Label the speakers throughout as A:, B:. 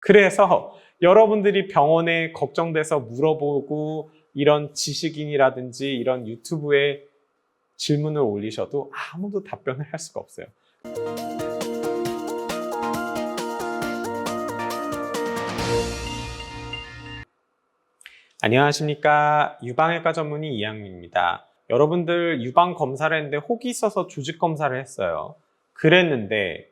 A: 그래서 여러분들이 병원에 걱정돼서 물어보고 이런 지식인이라든지 이런 유튜브에 질문을 올리셔도 아무도 답변을 할 수가 없어요. 안녕하십니까. 유방외과 전문의 이양민입니다. 여러분들 유방 검사를 했는데 혹이 있어서 조직 검사를 했어요. 그랬는데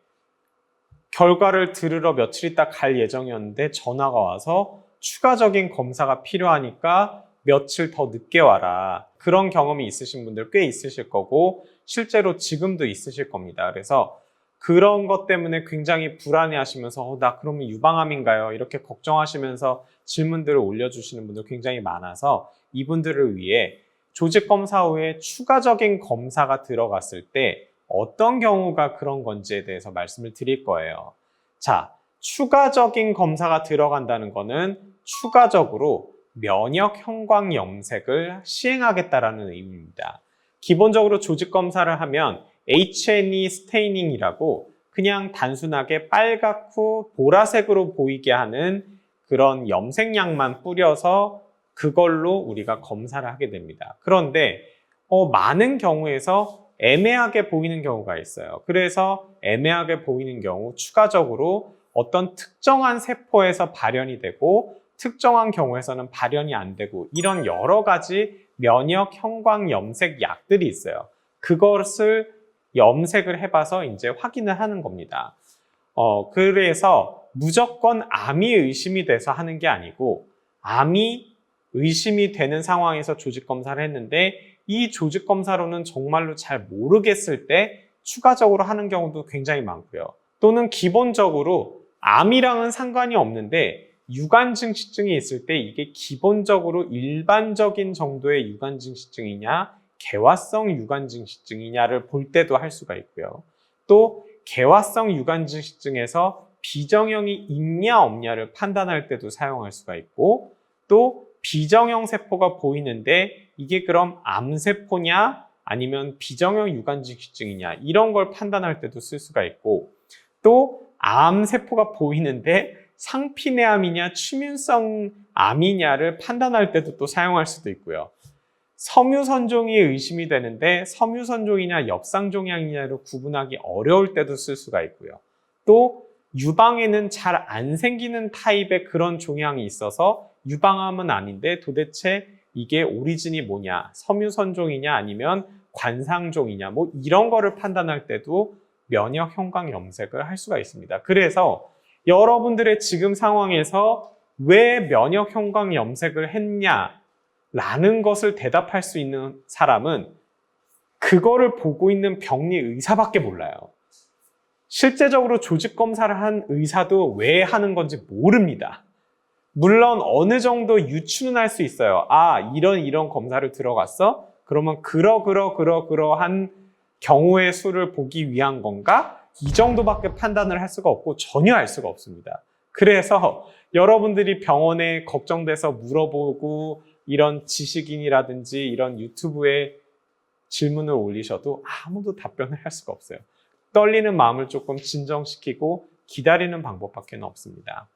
A: 결과를 들으러 며칠 있다 갈 예정이었는데 전화가 와서 추가적인 검사가 필요하니까 며칠 더 늦게 와라. 그런 경험이 있으신 분들 꽤 있으실 거고 실제로 지금도 있으실 겁니다. 그래서 그런 것 때문에 굉장히 불안해 하시면서 어, 나 그러면 유방암인가요? 이렇게 걱정하시면서 질문들을 올려주시는 분들 굉장히 많아서 이분들을 위해 조직 검사 후에 추가적인 검사가 들어갔을 때 어떤 경우가 그런 건지에 대해서 말씀을 드릴 거예요. 자, 추가적인 검사가 들어간다는 거는 추가적으로 면역 형광 염색을 시행하겠다라는 의미입니다. 기본적으로 조직 검사를 하면 H&E 스테이닝이라고 그냥 단순하게 빨갛고 보라색으로 보이게 하는 그런 염색약만 뿌려서 그걸로 우리가 검사를 하게 됩니다. 그런데 어, 많은 경우에서 애매하게 보이는 경우가 있어요. 그래서 애매하게 보이는 경우 추가적으로 어떤 특정한 세포에서 발현이 되고 특정한 경우에서는 발현이 안 되고 이런 여러 가지 면역 형광 염색 약들이 있어요. 그것을 염색을 해봐서 이제 확인을 하는 겁니다. 어, 그래서 무조건 암이 의심이 돼서 하는 게 아니고 암이 의심이 되는 상황에서 조직 검사를 했는데 이 조직 검사로는 정말로 잘 모르겠을 때 추가적으로 하는 경우도 굉장히 많고요. 또는 기본적으로 암이랑은 상관이 없는데 유관증식증이 있을 때 이게 기본적으로 일반적인 정도의 유관증식증이냐 개화성 유관증식증이냐를 볼 때도 할 수가 있고요. 또 개화성 유관증식증에서 비정형이 있냐 없냐를 판단할 때도 사용할 수가 있고 또 비정형 세포가 보이는데 이게 그럼 암세포냐 아니면 비정형 유관증식증이냐 이런 걸 판단할 때도 쓸 수가 있고 또 암세포가 보이는데 상피내암이냐 치민성 암이냐를 판단할 때도 또 사용할 수도 있고요. 섬유선종이 의심이 되는데 섬유선종이냐 엽상종양이냐를 구분하기 어려울 때도 쓸 수가 있고요. 또 유방에는 잘 안 생기는 타입의 그런 종양이 있어서 유방암은 아닌데 도대체 이게 오리진이 뭐냐 섬유선종이냐 아니면 관상종이냐 뭐 이런 거를 판단할 때도 면역 형광 염색을 할 수가 있습니다. 그래서 여러분들의 지금 상황에서 왜 면역 형광 염색을 했냐 라는 것을 대답할 수 있는 사람은 그거를 보고 있는 병리 의사밖에 몰라요. 실제적으로 조직 검사를 한 의사도 왜 하는 건지 모릅니다. 물론 어느 정도 유추는 할 수 있어요. 아, 이런 이런 검사를 들어갔어? 그러면 그러 그러 그러 그러한 경우의 수를 보기 위한 건가? 이 정도밖에 판단을 할 수가 없고 전혀 알 수가 없습니다. 그래서 여러분들이 병원에 걱정돼서 물어보고 이런 지식인이라든지 이런 유튜브에 질문을 올리셔도 아무도 답변을 할 수가 없어요. 떨리는 마음을 조금 진정시키고 기다리는 방법밖에 없습니다.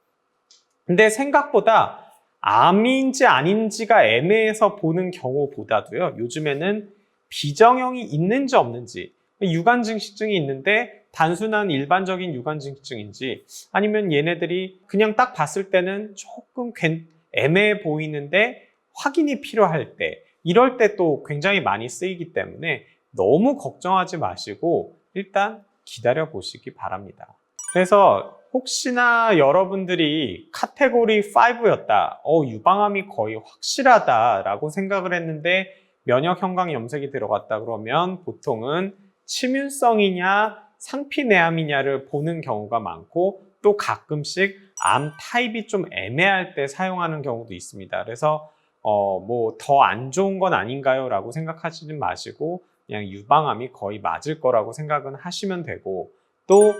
A: 근데 생각보다 암인지 아닌지가 애매해서 보는 경우보다도요, 요즘에는 비정형이 있는지 없는지, 유관증식증이 있는데 단순한 일반적인 유관증식증인지 아니면 얘네들이 그냥 딱 봤을 때는 조금 괜- 애매해 보이는데 확인이 필요할 때, 이럴 때 또 굉장히 많이 쓰이기 때문에 너무 걱정하지 마시고 일단 기다려 보시기 바랍니다. 그래서 혹시나 여러분들이 카테고리 5였다, 어, 유방암이 거의 확실하다라고 생각을 했는데 면역 형광 염색이 들어갔다 그러면 보통은 치민성이냐 상피내암이냐를 보는 경우가 많고 또 가끔씩 암 타입이 좀 애매할 때 사용하는 경우도 있습니다. 그래서 어, 뭐 더 안 좋은 건 아닌가요? 라고 생각하시지 마시고 그냥 유방암이 거의 맞을 거라고 생각은 하시면 되고 또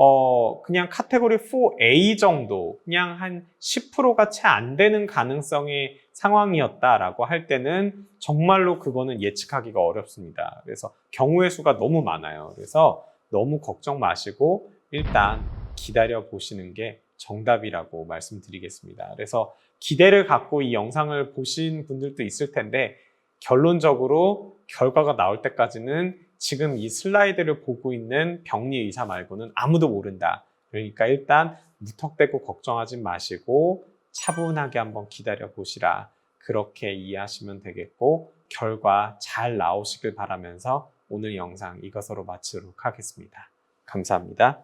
A: 어, 그냥 카테고리 4A 정도 그냥 한 10%가 채 안 되는 가능성의 상황이었다라고 할 때는 정말로 그거는 예측하기가 어렵습니다. 그래서 경우의 수가 너무 많아요. 그래서 너무 걱정 마시고 일단 기다려 보시는 게 정답이라고 말씀드리겠습니다. 그래서 기대를 갖고 이 영상을 보신 분들도 있을 텐데 결론적으로 결과가 나올 때까지는 지금 이 슬라이드를 보고 있는 병리 의사 말고는 아무도 모른다. 그러니까 일단 무턱대고 걱정하지 마시고 차분하게 한번 기다려 보시라. 그렇게 이해하시면 되겠고 결과 잘 나오시길 바라면서 오늘 영상 이것으로 마치도록 하겠습니다. 감사합니다.